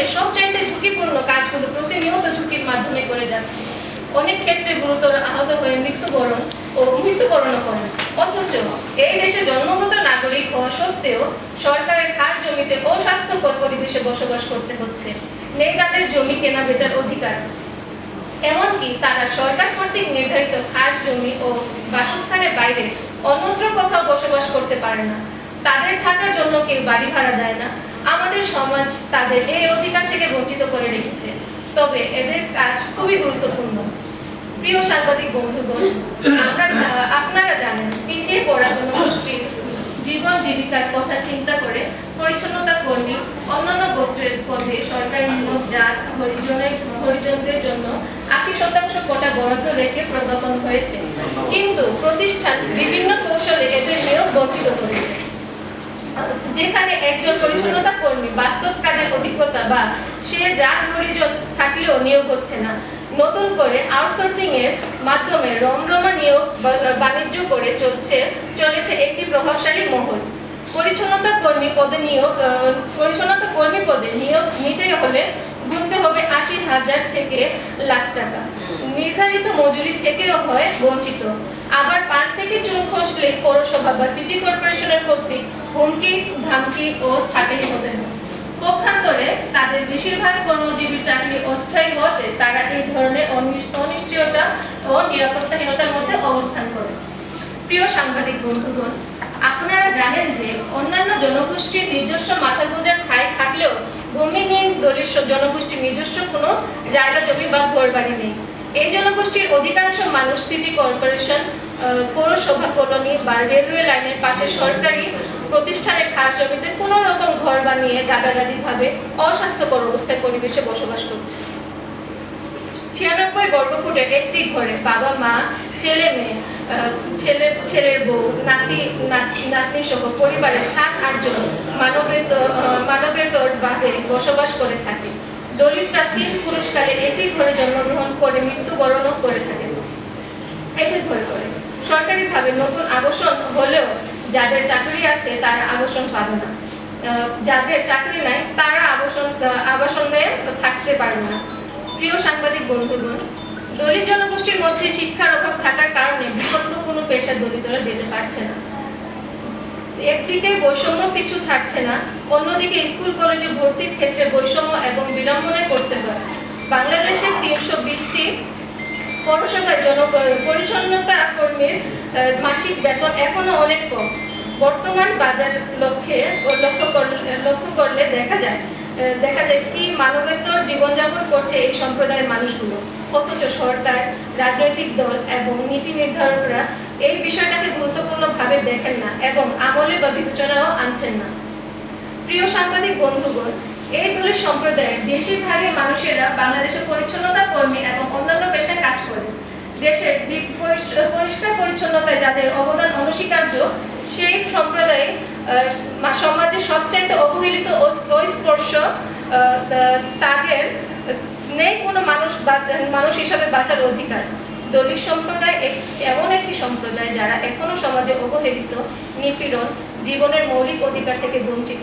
সমাজের সবচাইতে ঝুঁকিপূর্ণ কাজগুলো প্রতিনিয়ত ঝুঁকির মাধ্যমে করে যাচ্ছে। অনেক ক্ষেত্রে গুরুতর আহত হয়ে মৃত্যুবরণ ও মৃত্যুবরণও করেন। অথচ এই দেশে জন্মগত নাগরিক হওয়া সত্ত্বেও সরকারের খাস জমিতে অস্বাস্থ্যকর পরিবেশে বসবাস করতে হচ্ছে। নেই তাদের জমি কেনা বেচার অধিকার। এমনকি তারা সরকার কর্তৃক নির্ধারিত খাস জমি ও বাসস্থানের বাইরে অন্যত্র কোথাও বসবাস করতে পারে না। তাদের থাকার জন্য কেউ বাড়ি ভাড়া দেয় না। আমাদের সমাজ তাদের এই অধিকার থেকে বঞ্চিত করে রেখেছে। তবে এদের কাজ খুবই গুরুত্বপূর্ণ। প্রিয় সাংবাদিক বন্ধুগণ, আমরা আপনারা জানেন, পিছিয়ে পড়া জনগোষ্ঠীর জীবন জীবিকার কথা চিন্তা করে পরিচ্ছন্নতা কর্মী অন্যান্য গোত্রের পদে সরকারি নিয়োগ, জাত, হরিজনের, হরিজনদের জন্য আশি শতাংশ কোটা বরাদ্দ রেখে প্রজ্ঞাপন হয়েছে। কিন্তু প্রতিষ্ঠান বিভিন্ন কৌশলে এদের নিয়োগ বঞ্চিত করেছে। যেখানে একজন পরিচ্ছন্নতা কর্মী, বাস্তব কাজের অভিজ্ঞতা বা সে জাত হরিজন থাকলেও নিয়োগ হচ্ছে না। নতুন করে আউটসোর্সিং এর মাধ্যমে রমরমা নিয়োগ বাণিজ্য করে চলছে, চলেছে একটি প্রভাবশালী মহল। পরিচ্ছন্নতা কর্মী পদে নিয়োগ পরিচ্ছন্নতা কর্মী পদে নিয়োগ নিতে হলে গুনতে হবে আশি হাজার থেকে লাখ টাকা। নির্ধারিত মজুরি থেকেও হয় বঞ্চিত। আবার পান থেকে চুন খসলে পৌরসভা বা সিটি কর্পোরেশনের কর্তৃক হুমকি, ধামকি ও ছাঁটাই হতে পক্ষান্তরে তাদের বেশিরভাগ কর্মজীবী চাকরি অস্থায়ী হতে তারা এই ধরনের অনিশ্চয়তা ও নিরাপত্তাহীনতার মধ্যে অবস্থান করে প্রিয় সাংবাদিক বন্ধুগণ, আপনারা জানেন যে অন্যান্য জনগোষ্ঠীর নিজস্ব মাথা গোঁজার ঠাঁই থাকলেও দলিত জনগোষ্ঠীর নিজস্ব কোনো জায়গা, জমি বা ঘর বাড়ি নেই। এই জনগোষ্ঠীর অধিকাংশ মানুষ সিটি কর্পোরেশন পৌরসভা কলোনি বা রেলওয়ে লাইনের পাশে সরকারি প্রতিষ্ঠানের খাস জমিতে কোনো রকম ঘর বানিয়ে গাদাগাদি ভাবে অস্বাস্থ্যকর অবস্থায় পরিবেশে বসবাস করছে। ছিয়ানব্বই বর্গ ফুটের একটি ঘরে বাবা, মা, ছেলে, মেয়ে আহ, ছেলে ছেলের বউ নাতি নাত- সহ পরিবারের সাত আটজন মানবের মানবের তোর বাদে বসবাস করে থাকে। দলিতরা তিন পুরস্কারে একই ঘরে জন্মগ্রহণ করে মৃত্যুবরণও করে থাকে। একই ঘরে করে। সরকারিভাবে নতুন আবাসন হলেও যাদের চাকরি আছে তারা আবাসন পাবে না। যাদের চাকরি নাই তারা আবাসন আবাসনে থাকতে পারবে না। প্রিয় সাংবাদিক বন্ধুগণ দলিত জনগোষ্ঠীর মধ্যে শিক্ষার অভাব থাকার কারণে বিকল্প কোনো পেশা দলিতরা যেতে পারছে না। একদিকে বৈষম্য পিছু ছাড়ছে না, অন্যদিকে স্কুল, কলেজে ভর্তির ক্ষেত্রে বৈষম্য এবং বিড়ম্বনায় পড়তে হয়। বাংলাদেশের তিনশো বিশটি পৌরসভায় জন পরিচ্ছন্নতা কর্মীর মাসিক বেতন এখনও অনেক কম। বর্তমান বাজার লক্ষ্যে লক্ষ্য করলে লক্ষ্য করলে দেখা যায় দেখা যায় কি মানবেতর জীবনযাপন করছে এই সম্প্রদায়ের মানুষগুলো। অথচ সরকার, রাজনৈতিক দল এবং নীতি নির্ধারকরা এই বিষয়টাকে গুরুত্বপূর্ণভাবে দেখেন না এবং আমলে বা বিবেচনাও আনছেন না। প্রিয় সাংবাদিক বন্ধুগণ, এই দলের সম্প্রদায়ের বেশিরভাগই মানুষেরা বাংলাদেশের পরিচ্ছন্নতা কর্মী এবং অন্যান্য পেশায় কাজ করে। দেশের পরিচ্ছ- পরিষ্কার পরিচ্ছন্নতায় যাদের অবদান অনস্বীকার্য সেই সম্প্রদায় সমাজে সবচাইতে অবহেলিত ও অস্পর্শ আহ, তাদের নেই কোনো মানুষ মানুষ হিসাবে বাঁচার অধিকার। দলিত সম্প্রদায় এমন একটি সম্প্রদায় যারা এখনও সমাজে অবহেলিত নিপীড়ন জীবনের মৌলিক অধিকার থেকে বঞ্চিত।